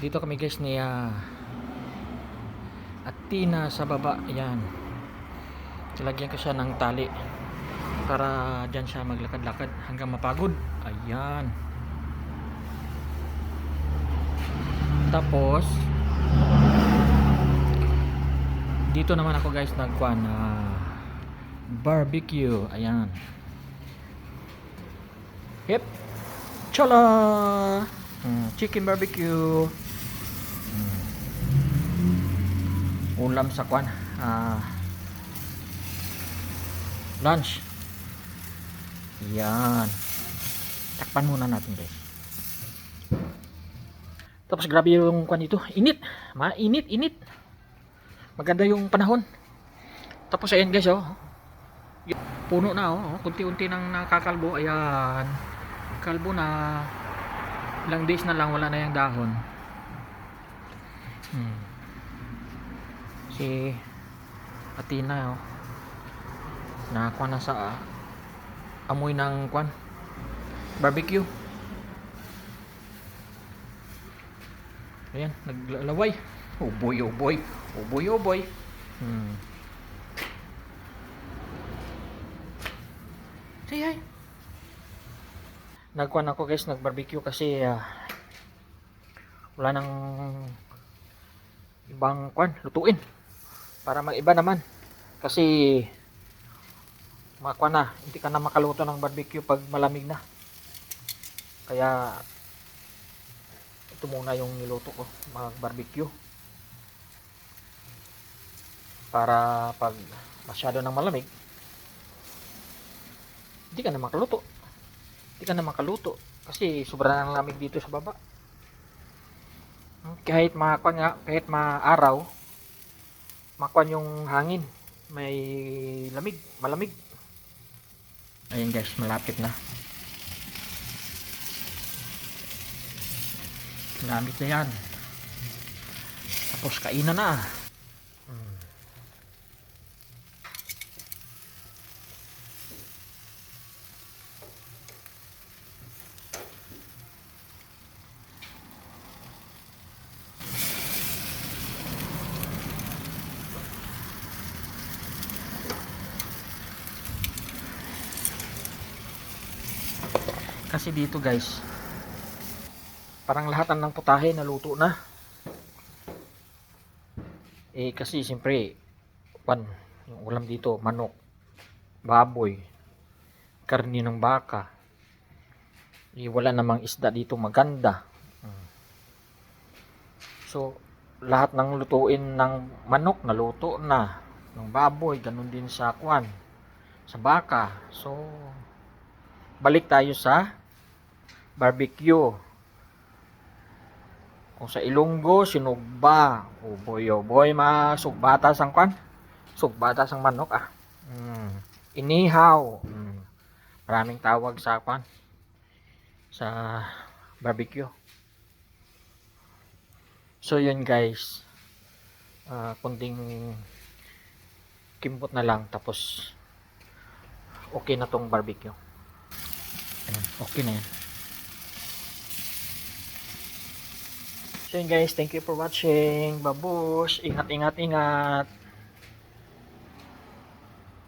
dito kami guys ni ah, Atina sa baba. Yan nilagyan ko siya ng tali para dyan siya maglakad-lakad hanggang mapagod. Ayan. Tapos dito naman ako guys nagkuha na barbecue. Ayan. Yep. Chola! Hmm, chicken barbecue. Hmm. Ulam sa kwan. Ah. lunch. Yan. Takpan muna natin guys. Tapos grabe yung kwan dito. Init. Mainit, init. Maganda yung panahon. Tapos ayan guys oh. Puno na oh. Kunti-unti nang nakakalbo. Ayan kalbo na ilang days na lang wala na yung dahon. Hmm. si Atina oh. nakakuha na sa ah, amoy ng kwan. Barbecue. Ayan naglalaway. Oh boy oh boy. Oh boy oh boy. Hmm. say hi nagkuhan ako guys. Nagbarbecue kasi ah, wala nang ibang kwan lutuin. Para mag-iba naman. Kasi makwa na hindi ka na makaluto ng barbecue pag malamig na. Kaya ito muna yung niluto ko mag barbecue para pag masyado nang malamig hindi ka na makaluto hindi ka na makaluto kasi sobra nang lamig dito sa baba. Hmm, kahit makakwan nga kahit maaraw makwan yung hangin. May lamig malamig. Ayun guys malapit na. Malapit na yan. Tapos kainan na kasi dito guys. Parang lahatan ng putahe naluto na. Eh kasi siyempre pan yung ulam dito manok baboy karni ng baka. Eh, wala namang isda dito maganda. Hmm. so lahat ng lutuin ng manok naluto na. Ng baboy ganun din sa kwan sa baka. So balik tayo sa barbecue. Kung sa Ilonggo, sinugba. O boy, o boy, masugbatas ang kwan. Sugbatas ang manok ah. Mm. Inihaw. Mm. Maraming tawag sa kwan. Sa barbecue. So yun guys. Ah, kunting kimpot na lang tapos okay na tong barbecue. Okay na yan. So yun guys, thank you for watching. Babush, ingat, ingat, ingat.